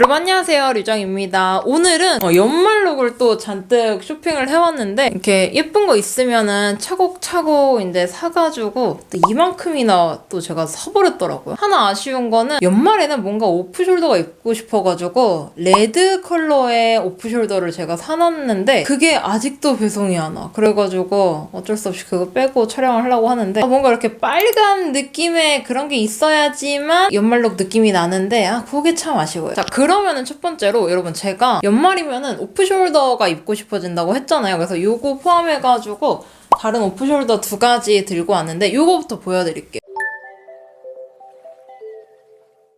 여러분 안녕하세요. 류정입니다. 오늘은 어, 연말룩을 또 잔뜩 쇼핑을 해왔는데 이렇게 예쁜 거 있으면은 차곡차곡 이제 사가지고 또 이만큼이나 또 제가 사버렸더라고요. 하나 아쉬운 거는 연말에는 뭔가 오프숄더가 입고 싶어가지고 레드 컬러의 오프숄더를 제가 사놨는데 그게 아직도 배송이 안 와. 그래가지고 어쩔 수 없이 그거 빼고 촬영을 하려고 하는데 아, 뭔가 이렇게 빨간 느낌의 그런 게 있어야지만 연말룩 느낌이 나는데 아 그게 참 아쉬워요. 자 그 러면은 첫 번째로 여러분 제가 연말이면은 오프숄더가 입고 싶어진다고 했잖아요. 그래서 요거 포함해가지고 다른 오프숄더 두 가지 들고 왔는데 요거부터 보여드릴게요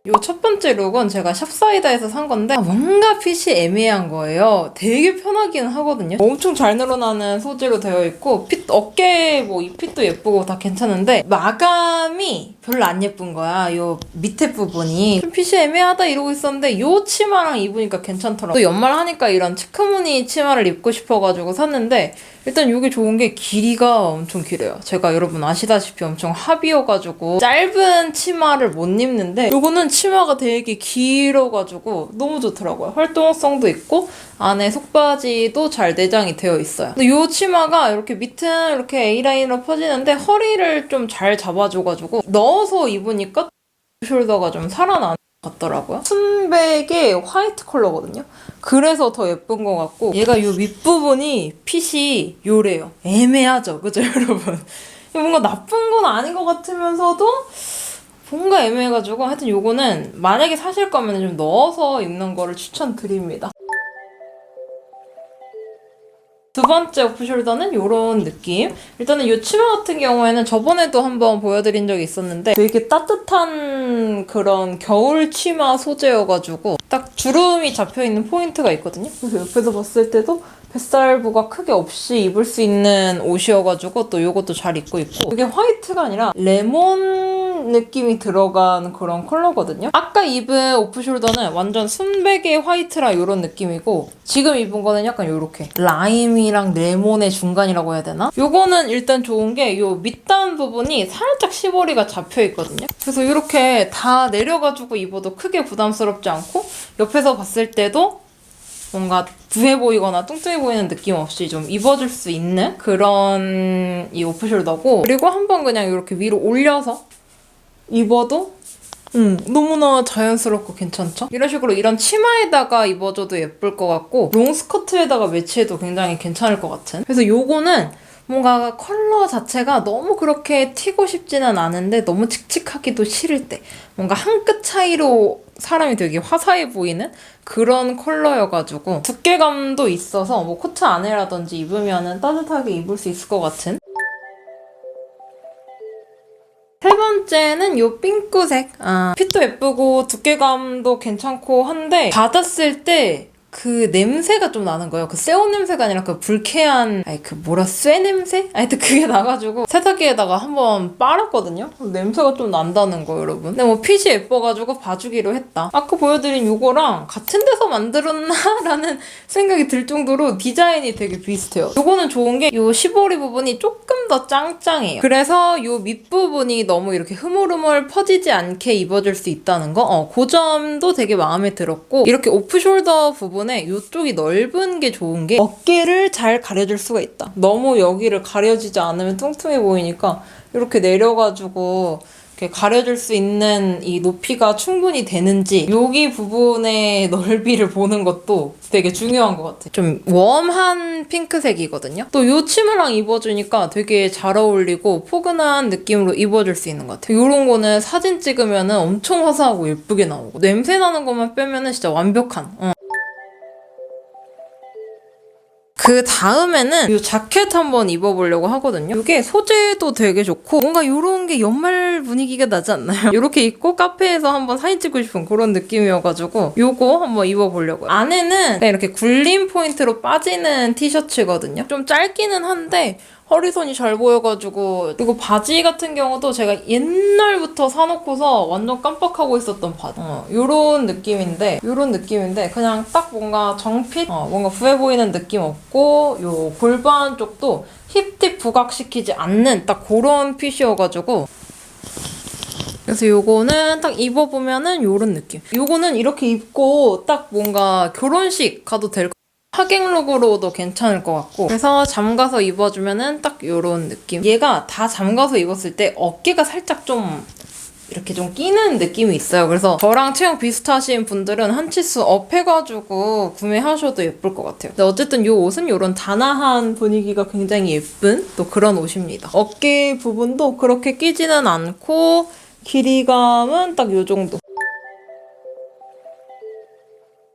요 첫 번째 룩은 제가 샵사이다에서 산 건데 아, 뭔가 핏이 애매한 거예요. 되게 편하긴 하거든요. 엄청 잘 늘어나는 소재로 되어 있고 핏 어깨 뭐 이 핏도 예쁘고 다 괜찮은데 마감이 별로 안 예쁜 거야. 요 밑에 부분이 좀 핏이 애매하다 이러고 있었는데 요 치마랑 입으니까 괜찮더라고. 또 연말 하니까 이런 체크무늬 치마를 입고 싶어가지고 샀는데 일단 이게 좋은 게 길이가 엄청 길어요. 제가 여러분 아시다시피 엄청 합이어가지고 짧은 치마를 못 입는데 요거는 치마가 되게 길어가지고 너무 좋더라고요. 활동성도 있고 안에 속바지도 잘 내장이 되어 있어요. 근데 요 치마가 이렇게 밑은 이렇게 A라인으로 퍼지는데 허리를 좀 잘 잡아줘가지고 넣어서 입으니까 숄더가 좀 살아나는 것 같더라고요. 순백의 화이트 컬러거든요. 그래서 더 예쁜 것 같고 얘가 요 윗부분이 핏이 요래요. 애매하죠. 그죠 여러분? 뭔가 나쁜 건 아닌 것 같으면서도 뭔가 애매해가지고 하여튼 요거는 만약에 사실 거면 좀 넣어서 입는 거를 추천드립니다. 두 번째 오프숄더는 이런 느낌. 일단은 이 치마 같은 경우에는 저번에도 한번 보여드린 적이 있었는데 되게 따뜻한 그런 겨울 치마 소재여가지고 딱 주름이 잡혀있는 포인트가 있거든요. 그래서 옆에서 봤을 때도 뱃살부가 크게 없이 입을 수 있는 옷이어가지고 또 이것도 잘 입고 있고 이게 화이트가 아니라 레몬 느낌이 들어간 그런 컬러거든요. 아까 입은 오프숄더는 완전 순백의 화이트라 이런 느낌이고 지금 입은 거는 약간 요렇게 라임이랑 레몬의 중간이라고 해야 되나? 요거는 일단 좋은 게요 밑단 부분이 살짝 시보리가 잡혀 있거든요. 그래서 이렇게 다 내려가지고 입어도 크게 부담스럽지 않고 옆에서 봤을 때도 뭔가 부해 보이거나 뚱뚱해 보이는 느낌 없이 좀 입어줄 수 있는 그런 이 오프숄더고 그리고 한번 그냥 이렇게 위로 올려서 입어도 음, 너무나 자연스럽고 괜찮죠? 이런 식으로 이런 치마에다가 입어줘도 예쁠 것 같고 롱스커트에다가 매치해도 굉장히 괜찮을 것 같은 그래서 요거는 뭔가 컬러 자체가 너무 그렇게 튀고 싶지는 않은데 너무 칙칙하기도 싫을 때 뭔가 한 끗 차이로 사람이 되게 화사해 보이는 그런 컬러여가지고 두께감도 있어서 뭐 코트 안에라든지 입으면 따뜻하게 입을 수 있을 것 같은 번째는 요 핑크색. 아, 핏도 예쁘고 두께감도 괜찮고 한데 받았을 때 그 냄새가 좀 나는 거예요. 그 새옷 냄새가 아니라 그 불쾌한, 아니 그 뭐라 쇠 냄새? 하여튼 그게 나가지고 세탁기에다가 한번 빨았거든요. 냄새가 좀 난다는 거 여러분. 근데 뭐 핏이 예뻐가지고 봐주기로 했다. 아까 보여드린 요거랑 같은 데서 만들었나 라는 생각이 들 정도로 디자인이 되게 비슷해요. 요거는 좋은 게 요 시보리 부분이 조금 더 짱짱해요. 그래서 요 밑부분이 너무 이렇게 흐물흐물 퍼지지 않게 입어줄 수 있다는 거. 어, 그 점도 되게 마음에 들었고 이렇게 오프숄더 부분 에 이쪽이 넓은 게 좋은 게 어깨를 잘 가려줄 수가 있다. 너무 여기를 가려지지 않으면 뚱뚱해 보이니까 이렇게 내려가지고 이렇게 가려줄 수 있는 이 높이가 충분히 되는지 여기 부분의 넓이를 보는 것도 되게 중요한 것 같아요. 좀 웜한 핑크색이거든요. 또 이 치마랑 입어주니까 되게 잘 어울리고 포근한 느낌으로 입어줄 수 있는 것 같아요. 이런 거는 사진 찍으면 엄청 화사하고 예쁘게 나오고 냄새 나는 것만 빼면 진짜 완벽한 어. 그 다음에는 이 자켓 한번 입어보려고 하거든요. 이게 소재도 되게 좋고 뭔가 이런 게 연말 분위기가 나지 않나요? 이렇게 입고 카페에서 한번 사진 찍고 싶은 그런 느낌이어가지고 요거 한번 입어보려고요. 안에는 이렇게 굴림 포인트로 빠지는 티셔츠거든요. 좀 짧기는 한데 허리선이 잘 보여가지고 그리고 바지 같은 경우도 제가 옛날부터 사놓고서 완전 깜빡하고 있었던 바지 어, 요런 느낌인데 요런 느낌인데 그냥 딱 뭔가 정핏 어, 뭔가 부해 보이는 느낌 없고 요 골반 쪽도 힙팁 부각시키지 않는 딱 그런 핏이어가지고 그래서 요거는 딱 입어보면은 요런 느낌. 요거는 이렇게 입고 딱 뭔가 결혼식 가도 될 것. 하객룩으로도 괜찮을 것 같고. 그래서 잠가서 입어주면은 딱 요런 느낌. 얘가 다 잠가서 입었을 때 어깨가 살짝 좀 이렇게 좀 끼는 느낌이 있어요. 그래서 저랑 체형 비슷하신 분들은 한 치수 업 해가지고 구매하셔도 예쁠 것 같아요. 근데 어쨌든 요 옷은 요런 단아한 분위기가 굉장히 예쁜 또 그런 옷입니다. 어깨 부분도 그렇게 끼지는 않고 길이감은 딱요 정도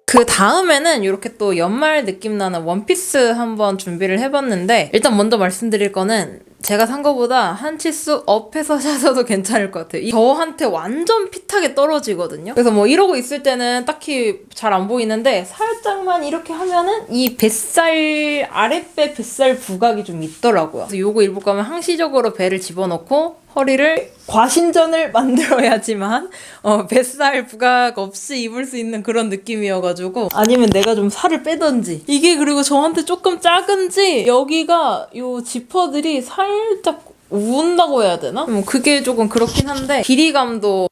그 다음에는 이렇게 또 연말 느낌 나는 원피스 한번 준비를 해봤는데 일단 먼저 말씀드릴 거는 제가 산 거보다 한 치수 업해서 사셔도 괜찮을 것 같아요. 이 저한테 완전 핏하게 떨어지거든요. 그래서 뭐 이러고 있을 때는 딱히 잘 안 보이는데 살짝만 이렇게 하면은 이 뱃살 아랫배 뱃살 부각이 좀 있더라고요. 그래서 요거 입을 거면 항시적으로 배를 집어넣고 허리를 과신전을 만들어야지만 어, 뱃살 부각 없이 입을 수 있는 그런 느낌이어가지고 아니면 내가 좀 살을 빼던지 이게 그리고 저한테 조금 작은지 여기가 요 지퍼들이 살짝 우운다고 해야 되나? 뭐 그게 조금 그렇긴 한데 길이감도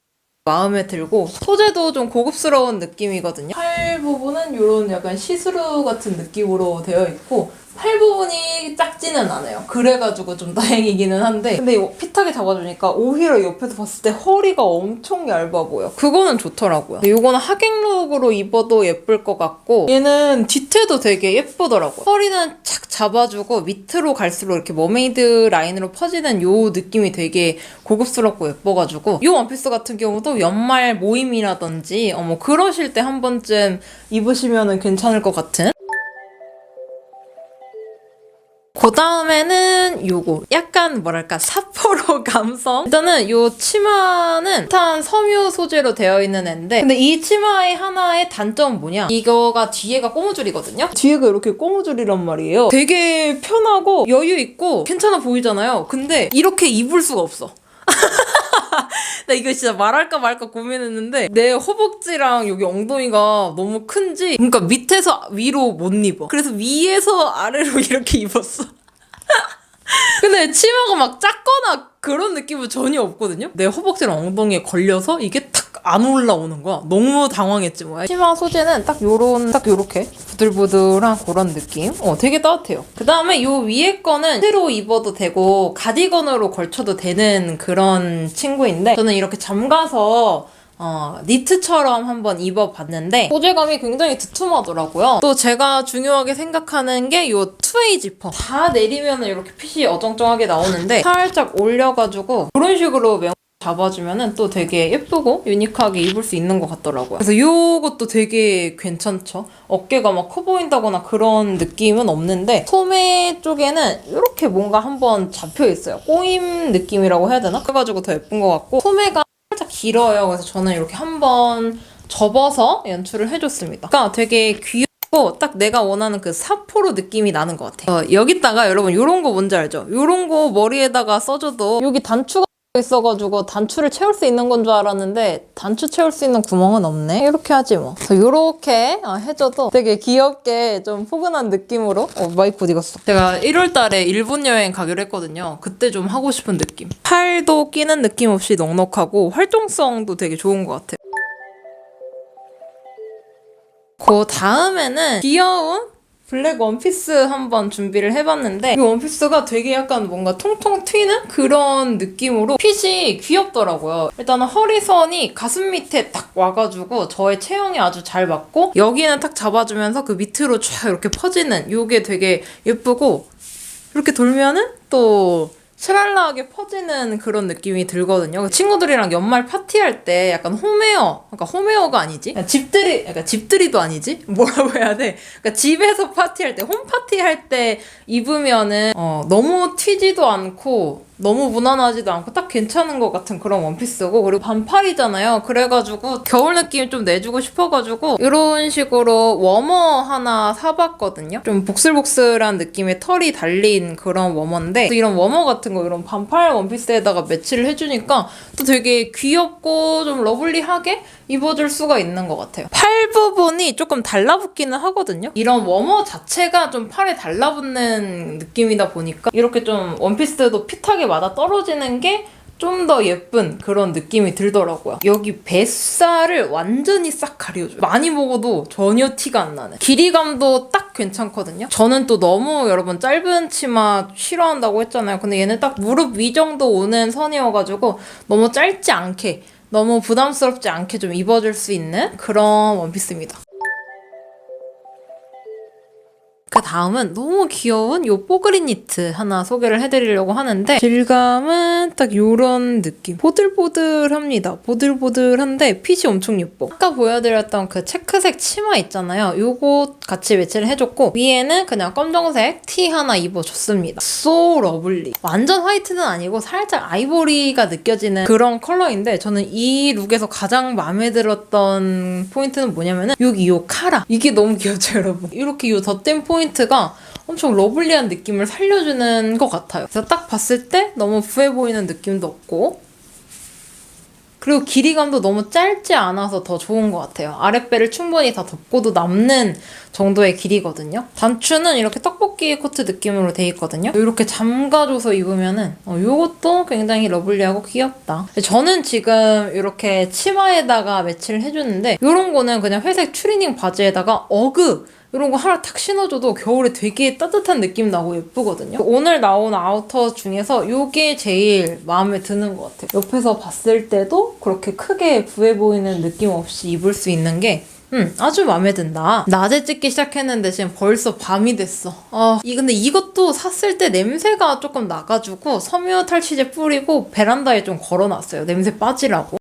마음에 들고 소재도 좀 고급스러운 느낌이거든요. 팔 부분은 이런 약간 시스루 같은 느낌으로 되어 있고 팔 부분이 작지는 않아요. 그래가지고 좀 다행이기는 한데 근데 이거 핏하게 잡아주니까 오히려 옆에서 봤을 때 허리가 엄청 얇아 보여. 그거는 좋더라고요. 이거는 하객룩으로 입어도 예쁠 것 같고 얘는 뒤태도 되게 예쁘더라고요. 허리는 착 잡아주고 밑으로 갈수록 이렇게 머메이드 라인으로 퍼지는 요 느낌이 되게 고급스럽고 예뻐가지고 이 원피스 같은 경우도 연말 모임이라든지 어뭐 그러실 때 한 번쯤 입으시면 괜찮을 것 같은 그 다음에는 요거 약간 뭐랄까 사포로 감성? 일단은 요 치마는 탄 섬유 소재로 되어 있는 앤데 근데 이 치마의 하나의 단점은 뭐냐? 이거가 뒤에가 꼬무줄이거든요? 뒤에가 이렇게 꼬무줄이란 말이에요. 되게 편하고 여유 있고 괜찮아 보이잖아요. 근데 이렇게 입을 수가 없어. 나 이거 진짜 말할까 말까 고민했는데 내 허벅지랑 여기 엉덩이가 너무 큰지 그러니까 밑에서 위로 못 입어. 그래서 위에서 아래로 이렇게 입었어 근데 치마가 막 작거나 그런 느낌은 전혀 없거든요? 내 허벅지랑 엉덩이에 걸려서 이게 탁 안 올라오는 거야. 너무 당황했지 뭐야 치마 소재는 딱 요런 딱 요렇게 부들부들한 그런 느낌? 어 되게 따뜻해요. 그 다음에 요 위에 거는 새로 입어도 되고 가디건으로 걸쳐도 되는 그런 친구인데 저는 이렇게 잠가서 어, 니트처럼 한번 입어봤는데 소재감이 굉장히 두툼하더라고요. 또 제가 중요하게 생각하는 게요 투웨이 지퍼. 다 내리면 이렇게 핏이 어정쩡하게 나오는데 살짝 올려가지고 그런 식으로 명 잡아주면은 또 되게 예쁘고 유니크하게 입을 수 있는 것 같더라고요. 그래서 이것도 되게 괜찮죠. 어깨가 막 커 보인다거나 그런 느낌은 없는데 소매 쪽에는 이렇게 뭔가 한번 잡혀 있어요. 꼬임 느낌이라고 해야 되나? 그래가지고 더 예쁜 것 같고 소매가 살짝 길어요. 그래서 저는 이렇게 한번 접어서 연출을 해줬습니다. 그러니까 되게 귀엽고 딱 내가 원하는 그 사포로 느낌이 나는 것 같아요. 어, 여기다가 여러분 이런 거 뭔지 알죠? 이런 거 머리에다가 써줘도 여기 단추가 있어가지고 단추를 채울 수 있는 건 줄 알았는데 단추 채울 수 있는 구멍은 없네. 이렇게 하지 뭐. 그래서 이렇게 어, 해줘도 되게 귀엽게 좀 포근한 느낌으로 어, 마이크 어디 갔어? 제가 1월 달에 일본 여행 가기로 했거든요. 그때 좀 하고 싶은 느낌. 팔도 끼는 느낌 없이 넉넉하고 활동성도 되게 좋은 것 같아요. 그 다음에는 귀여운 블랙 원피스 한번 준비를 해봤는데 이 원피스가 되게 약간 뭔가 통통 튀는 그런 느낌으로 핏이 귀엽더라고요. 일단은 허리선이 가슴 밑에 딱 와가지고 저의 체형에 아주 잘 맞고 여기는 딱 잡아주면서 그 밑으로 쫙 이렇게 퍼지는 이게 되게 예쁘고 이렇게 돌면은 또 샤랄라하게 퍼지는 그런 느낌이 들거든요. 친구들이랑 연말 파티할 때 약간 홈웨어, 그러니까 홈웨어가 아니지? 그냥 집들이, 그러니까 집들이도 아니지? 뭐라고 해야 돼? 그러니까 집에서 파티할 때, 홈파티 할 때 입으면은 어, 너무 튀지도 않고 너무 무난하지도 않고 딱 괜찮은 것 같은 그런 원피스고 그리고 반팔이잖아요. 그래가지고 겨울 느낌 좀 내주고 싶어가지고 이런 식으로 워머 하나 사봤거든요. 좀 복슬복슬한 느낌의 털이 달린 그런 워머인데 이런 워머 같은 거 이런 반팔 원피스에다가 매치를 해주니까 또 되게 귀엽고 좀 러블리하게 입어줄 수가 있는 것 같아요. 팔 부분이 조금 달라붙기는 하거든요. 이런 워머 자체가 좀 팔에 달라붙는 느낌이다 보니까 이렇게 좀 원피스도 핏하게 맞아 떨어지는 게 좀 더 예쁜 그런 느낌이 들더라고요. 여기 뱃살을 완전히 싹 가려줘요. 많이 먹어도 전혀 티가 안 나네. 길이감도 딱 괜찮거든요. 저는 또 너무 여러분 짧은 치마 싫어한다고 했잖아요. 근데 얘는 딱 무릎 위 정도 오는 선이어가지고 너무 짧지 않게 너무 부담스럽지 않게 좀 입어줄 수 있는 그런 원피스입니다. 그 다음은 너무 귀여운 요 뽀글이 니트 하나 소개를 해드리려고 하는데 질감은 딱 요런 느낌. 보들보들합니다. 보들보들한데 핏이 엄청 예뻐. 아까 보여드렸던 그 체크색 치마 있잖아요. 요거 같이 매치를 해줬고 위에는 그냥 검정색 티 하나 입어줬습니다. So 러블리 완전 화이트는 아니고 살짝 아이보리가 느껴지는 그런 컬러인데 저는 이 룩에서 가장 마음에 들었던 포인트는 뭐냐면은 여기 요 카라. 이게 너무 귀엽죠 여러분? 이렇게 요 덧댄 포인트 가 엄청 러블리한 느낌을 살려주는 것 같아요 그래서 딱 봤을 때 너무 부해 보이는 느낌도 없고 그리고 길이감도 너무 짧지 않아서 더 좋은 것 같아요. 아랫배를 충분히 다 덮고도 남는 정도의 길이거든요. 단추는 이렇게 떡볶이 코트 느낌으로 돼 있거든요. 이렇게 잠가줘서 입으면은 어, 이것도 굉장히 러블리하고 귀엽다. 저는 지금 이렇게 치마에다가 매치를 해주는데 이런 거는 그냥 회색 추리닝 바지에다가 어그 이런 거 하나 탁 신어줘도 겨울에 되게 따뜻한 느낌 나고 예쁘거든요. 오늘 나온 아우터 중에서 이게 제일 마음에 드는 것 같아요. 옆에서 봤을 때도 그렇게 크게 부해 보이는 느낌 없이 입을 수 있는 게 음, 아주 마음에 든다. 낮에 찍기 시작했는데 지금 벌써 밤이 됐어. 아, 이 근데 이것도 샀을 때 냄새가 조금 나가지고 섬유 탈취제 뿌리고 베란다에 좀 걸어놨어요. 냄새 빠지라고.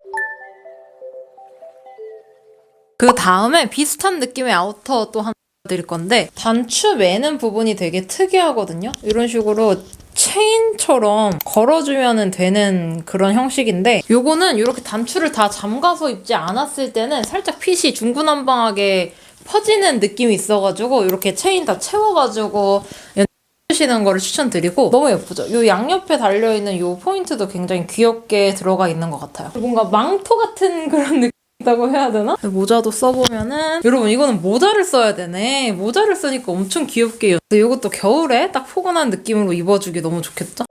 그 다음에 비슷한 느낌의 아우터 또 하나 드릴 건데 단추 매는 부분이 되게 특이하거든요. 이런 식으로 체인처럼 걸어주면 되는 그런 형식인데 요거는 이렇게 단추를 다 잠가서 입지 않았을 때는 살짝 핏이 중구난방하게 퍼지는 느낌이 있어가지고 이렇게 체인 다 채워가지고 시는 거를 추천드리고 너무 예쁘죠? 요 양옆에 달려 있는 요 포인트도 굉장히 귀엽게 들어가 있는 것 같아요. 뭔가 망토 같은 그런 느낌 있다고 해야 되나? 모자도 써보면은 여러분 이거는 모자를 써야 되네. 모자를 쓰니까 엄청 귀엽게 이것도 겨울에 딱 포근한 느낌으로 입어주기 너무 좋겠죠?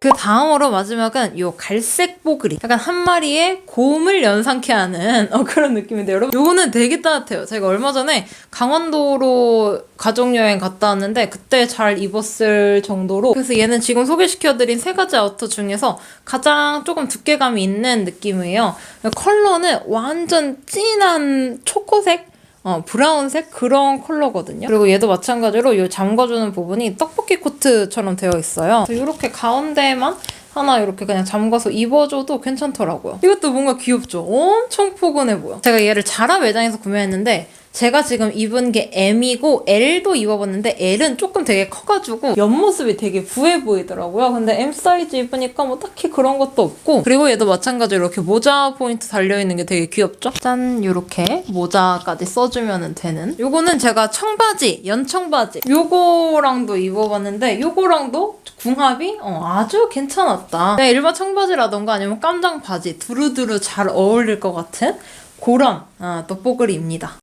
그 다음으로 마지막은 요 갈색 뽀글이 약간 한 마리의 곰을 연상케 하는 어, 그런 느낌인데 여러분 요거는 되게 따뜻해요. 제가 얼마 전에 강원도로 가족여행 갔다 왔는데 그때 잘 입었을 정도로 그래서 얘는 지금 소개시켜드린 세 가지 아우터 중에서 가장 조금 두께감이 있는 느낌이에요. 컬러는 완전 진한 초코색 어, 브라운색 그런 컬러거든요. 그리고 얘도 마찬가지로 이 잠궈주는 부분이 떡볶이 코트처럼 되어 있어요. 이렇게 가운데만 하나 이렇게 그냥 잠가서 입어줘도 괜찮더라고요. 이것도 뭔가 귀엽죠? 엄청 포근해 보여. 제가 얘를 자라 매장에서 구매했는데 제가 지금 입은 게 M이고 L도 입어봤는데 L은 조금 되게 커가지고 옆모습이 되게 부해 보이더라고요. 근데 M 사이즈 입으니까 뭐 딱히 그런 것도 없고 그리고 얘도 마찬가지로 이렇게 모자 포인트 달려있는 게 되게 귀엽죠? 짠! 이렇게 모자까지 써주면 되는 요거는 제가 청바지, 연청바지 요거랑도 입어봤는데 요거랑도 궁합이 어, 아주 괜찮았다. 그냥 일반 청바지라던가 아니면 깜장 바지 두루두루 잘 어울릴 것 같은 그런 어, 떡볶이입니다.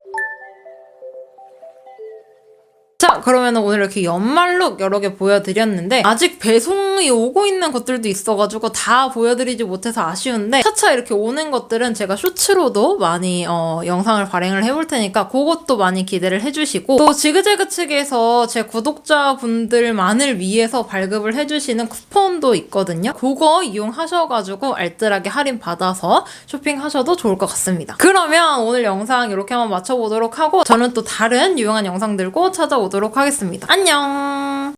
자, 그러면 오늘 이렇게 연말룩 여러 개 보여드렸는데 아직 배송이 오고 있는 것들도 있어가지고 다 보여드리지 못해서 아쉬운데 차차 이렇게 오는 것들은 제가 쇼츠로도 많이 어, 영상을 발행을 해볼 테니까 그것도 많이 기대를 해주시고 또 지그재그 측에서 제 구독자분들만을 위해서 발급을 해주시는 쿠폰도 있거든요. 그거 이용하셔가지고 알뜰하게 할인 받아서 쇼핑하셔도 좋을 것 같습니다. 그러면 오늘 영상 이렇게 한번 마쳐보도록 하고 저는 또 다른 유용한 영상 들고 찾아오 보도록 하겠습니다. 안녕!